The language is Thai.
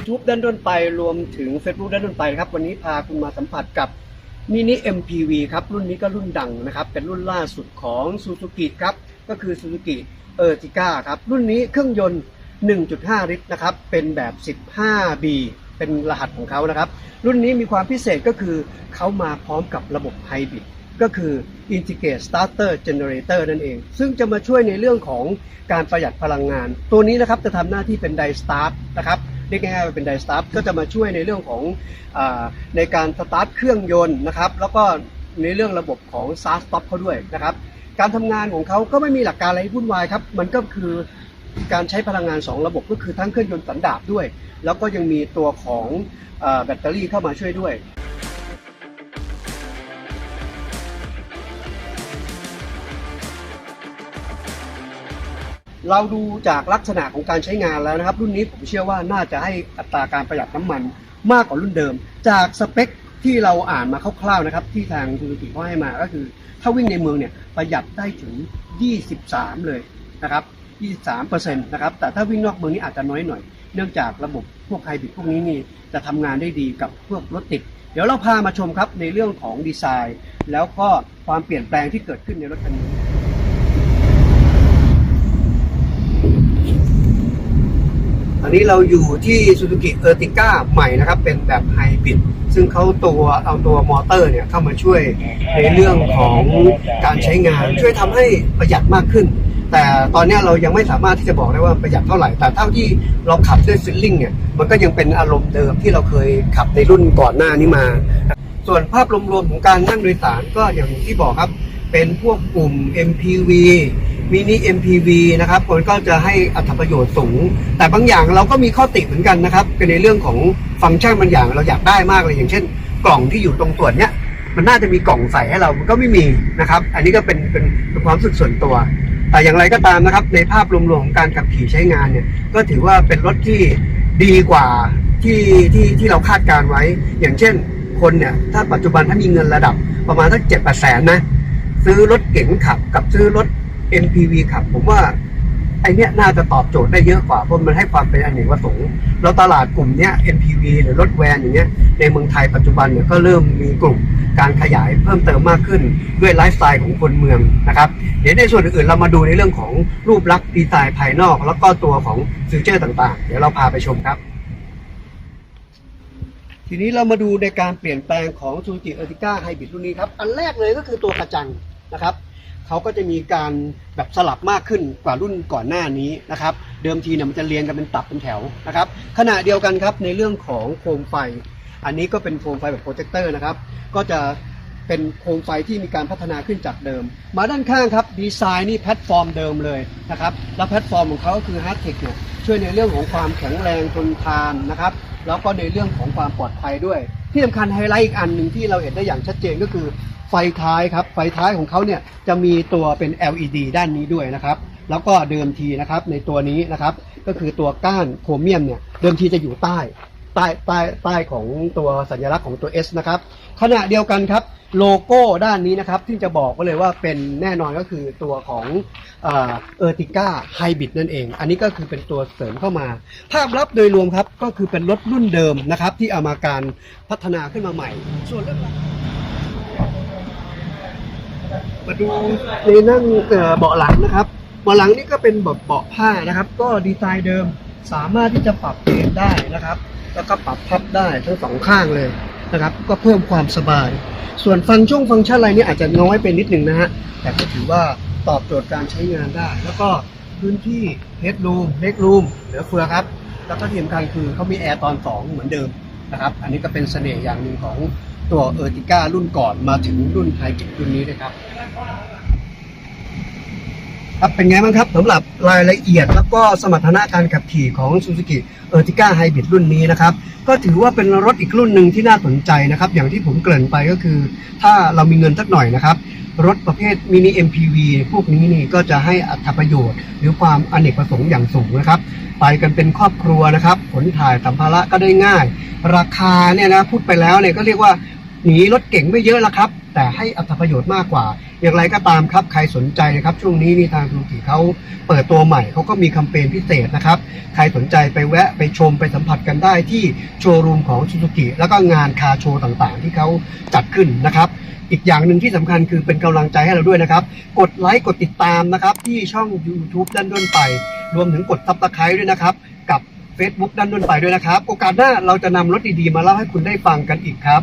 YouTube ด้านด้นไปรวมถึง Facebook ด้านด้นไปครับ วันนี้พาคุณมาสัมผัสกับมินิ MPV ครับ รุ่นนี้ก็รุ่นดังนะครับ เป็นรุ่นล่าสุดของ Suzuki ครับ ก็คือ Suzuki e r t i g a ครับ รุ่นนี้เครื่องยนต์ 1.5 ลิตรนะครับ เป็นแบบ 15B เป็นรหัสของเขานะครับ รุ่นนี้มีความพิเศษก็คือเขามาพร้อมกับระบบไฮบริดก็คือ Integrate Starter Generator นั่นเอง ซึ่งจะมาช่วยในเรื่องของการประหยัดพลังงาน ตัวนี้นะครับจะทำหน้าที่เป็นไดสตาร์ทนะครับ เรียกง่ายๆว่าเป็นไดสตาร์ทก็จะมาช่วยในเรื่องของอในการสตาร์ทเครื่องยนต์นะครับแล้วก็ในเรื่องระบบของซาร์สต็อปเขาด้วยนะครับการทำงานของเขาก็ไม่มีหลักการอะไรวุ่นวายครับมันก็คือการใช้พลังงาน 2 ระบบก็คือทั้งเครื่องยนต์สันดาปด้วย แล้วก็ยังมีตัวของอแบตเตอรี่เข้ามาช่วยด้วย เราดูจากลักษณะของการใช้งานแล้วนะครับ รุ่นนี้ผมเชื่อว่าน่าจะให้อัตราการประหยัดน้ำมันมากกว่ารุ่นเดิม จากสเปคที่เราอ่านมาคร่าวๆนะครับ ที่ทางซูซูกิเขาให้มาก็คือ ถ้าวิ่งในเมืองเนี่ยประหยัดได้ถึง 23 เลยนะครับ 23%นะครับแต่ถ้าวิ่งนอกเมืองนี่อาจจะน้อยหน่อย เนื่องจากระบบพวกไฮบริดพวกนี้นี่จะทำงานได้ดีกับพวกรถติด เดี๋ยวเราพามาชมครับในเรื่องของดีไซน์ แล้วก็ความเปลี่ยนแปลงที่เกิดขึ้นในรถคันนี้ อันนี้เราอยู่ที่ Suzuki Ertiga ใหม่นะครับ เป็นแบบไฮบริดซึ่งเขาตัวเอาตัวมอเตอร์เนี่ยเข้ามาช่วยในเรื่องของการใช้งาน ช่วยทำให้ประหยัดมากขึ้น แต่ตอนนี้เรายังไม่สามารถที่จะบอกได้ว่าประหยัดเท่าไหร่ แต่เท่าที่เราขับด้วยฟิลลิ่งเนี่ยมันก็ยังเป็นอารมณ์เดิมที่เราเคยขับในรุ่นก่อนหน้านี้มา ส่วนภาพรวมๆของการนั่งโดยสารก็อย่างที่บอกครับ เป็นพวกกลุ่ม MPV มินิ MPV นะครับมันก็จะให้อัตประโยชน์สูง แต่บางอย่างเราก็มีข้อติเหมือนกันนะครับเป็นในเรื่องของฟังก์ชันบางอย่างเราอยากได้มากเลยอย่างเช่น กล่องที่อยู่ตรงส่วนเนี้ยมันน่าจะมีกล่องใส่ให้เรามันก็ไม่มีนะครับ อันนี้ก็เป็นเป็นเป็นความรู้สึกส่วนตัว แต่อย่างไรก็ตามนะครับ ในภาพรวมๆของการขับขี่ใช้งานเนี่ย ก็ถือว่าเป็นรถที่ดีกว่าที่ที่ที่เราคาดการไว้ อย่างเช่นคนเนี่ย ถ้าปัจจุบันถ้ามีเงินระดับประมาณสักเจ็ดแปดแสนนะ ซื้อรถเก๋งขับกับซื้อรถ MPV ขับ ผมว่าไอเนี้ยน่าจะตอบโจทย์ได้เยอะกว่า เพราะมันให้ความเป็นอเนกประสงค์แล้วตลาดกลุ่มเนี้ย MPV หรือรถแวนอย่างเงี้ยในเมืองไทยปัจจุบันเนี่ยก็เริ่มมีกลุ่มการขยายเพิ่มเติมมากขึ้นด้วยไลฟ์สไตล์ของคนเมืองนะครับ เดี๋ยวในส่วนอื่นๆเรามาดูในเรื่องของรูปลักษณ์ดีไซน์ภายนอก แล้วก็ตัวของฟิวเจอร์ต่างๆ เดี๋ยวเราพาไปชมครับ ทีนี้เรามาดูในการเปลี่ยนแปลงของ Suzuki Ertiga Hybrid รุ่นนี้ครับ อันแรกเลยก็คือตัวกระจัง นะครับเขาก็จะมีการแบบสลับมากขึ้นกว่ารุ่นก่อนหน้านี้นะครับ เดิมทีเนี่ยมันจะเรียงกันเป็นตับเป็นแถวนะครับ ขณะเดียวกันครับในเรื่องของโคมไฟ อันนี้ก็เป็นโคมไฟแบบโปรเจคเตอร์นะครับ ก็จะเป็นโคมไฟที่มีการพัฒนาขึ้นจากเดิม มาด้านข้างครับดีไซน์นี่แพลตฟอร์มเดิมเลยนะครับแล้วแพลตฟอร์มของเขาก็คือ Hard Tech เนี่ยช่วยในเรื่องของความแข็งแรงทนทานนะครับแล้วก็ในเรื่องของความปลอดภัยด้วย ที่สำคัญไฮไลท์อีกอันหนึ่งที่เราเห็นได้อย่างชัดเจนก็คือ ไฟท้ายครับไฟท้ายของเขาเนี่ยจะมีตัวเป็น LED ด้านนี้ด้วยนะครับ แล้วก็เดิมทีนะครับในตัวนี้นะครับ ก็คือตัวก้านโครเมียมเนี่ยเดิมทีจะอยู่ใต้ใต้ใต้ใต้ของตัวสัญลักษณ์ของตัว S นะครับขณะเดียวกันครับโลโก้ด้านนี้นะครับที่จะบอกไว้เลยว่าเป็นแน่นอนก็คือตัวของเออร์ติก้าไฮบริดนั่นเอง อันนี้ก็คือเป็นตัวเสริมเข้ามา ภาพลับโดยรวมครับก็คือเป็นรถรุ่นเดิมนะครับที่เอามาการพัฒนาขึ้นมาใหม่ส่วนเรื่องราว มาดูในนั่งเบาะหลังนะครับ เบาะหลังนี่ก็เป็นแบบเบาะผ้านะครับ ก็ดีไซน์เดิมสามารถที่จะปรับเปลี่ยนได้นะครับ แล้วก็ปรับพับได้ทั้งสองข้างเลยนะครับ ก็เพิ่มความสบาย ส่วนฟังช่องฟังก์ชันอะไรนี่อาจจะน้อยไปนิดหนึ่งนะฮะ แต่ก็ถือว่าตอบโจทย์การใช้งานได้ แล้วก็พื้นที่เฮดรูมเล็กรูมเหลือเฟือครับ แล้วก็ที่สำคัญคือเขามีแอร์ตอน 2 เหมือนเดิมนะครับ อันนี้ก็เป็นเสน่ห์อย่างหนึ่งของ ตัวเออร์ติก้ารุ่นก่อนมาถึงรุ่นไฮบริดรุ่นนี้นะครับครับเป็นไงบ้างครับสำหรับรายละเอียดแล้วก็สมรรถนะการขับขี่ของ Suzuki Ertiga Hybrid รุ่นนี้นะครับ ก็ถือว่าเป็นรถอีกรุ่นหนึ่งที่น่าสนใจนะครับ อย่างที่ผมเกริ่นไปก็คือ ถ้าเรามีเงินสักหน่อยนะครับ รถประเภทมินิ MPV พวกนี้นี่ก็จะให้อัตประโยชน์ หรือความอเนกประสงค์อย่างสูงนะครับ ไปกันเป็นครอบครัวนะครับ ขนถ่ายสัมภาระก็ได้ง่าย ราคาเนี่ยนะพูดไปแล้วเนี่ยก็เรียกว่า หนีรถเก่งไม่เยอะละครับ แต่ให้อัตประโยชน์มากกว่า อย่างไรก็ตามครับ ใครสนใจนะครับ ช่วงนี้นี่ทางซูซูกิเขาเปิดตัวใหม่เขาก็มีแคมเปญพิเศษนะครับ ใครสนใจไปแวะไปชมไปสัมผัสกันได้ที่โชว์รูมของซูซูกิแล้วก็งานคาโชว์ต่างๆ ที่เขาจัดขึ้นนะครับ อีกอย่างหนึ่งที่สำคัญคือเป็นกำลังใจให้เราด้วยนะครับ กดไลค์กดติดตามนะครับ ที่ช่อง YouTube ด้านด้นไป รวมถึงกดซับสไครต์ด้วยนะครับ กับ Facebook ด้านด้นไปด้วยนะครับ โอกาสหน้าเราจะนำรถดีๆมาเล่าให้คุณได้ฟังกันอีกครับ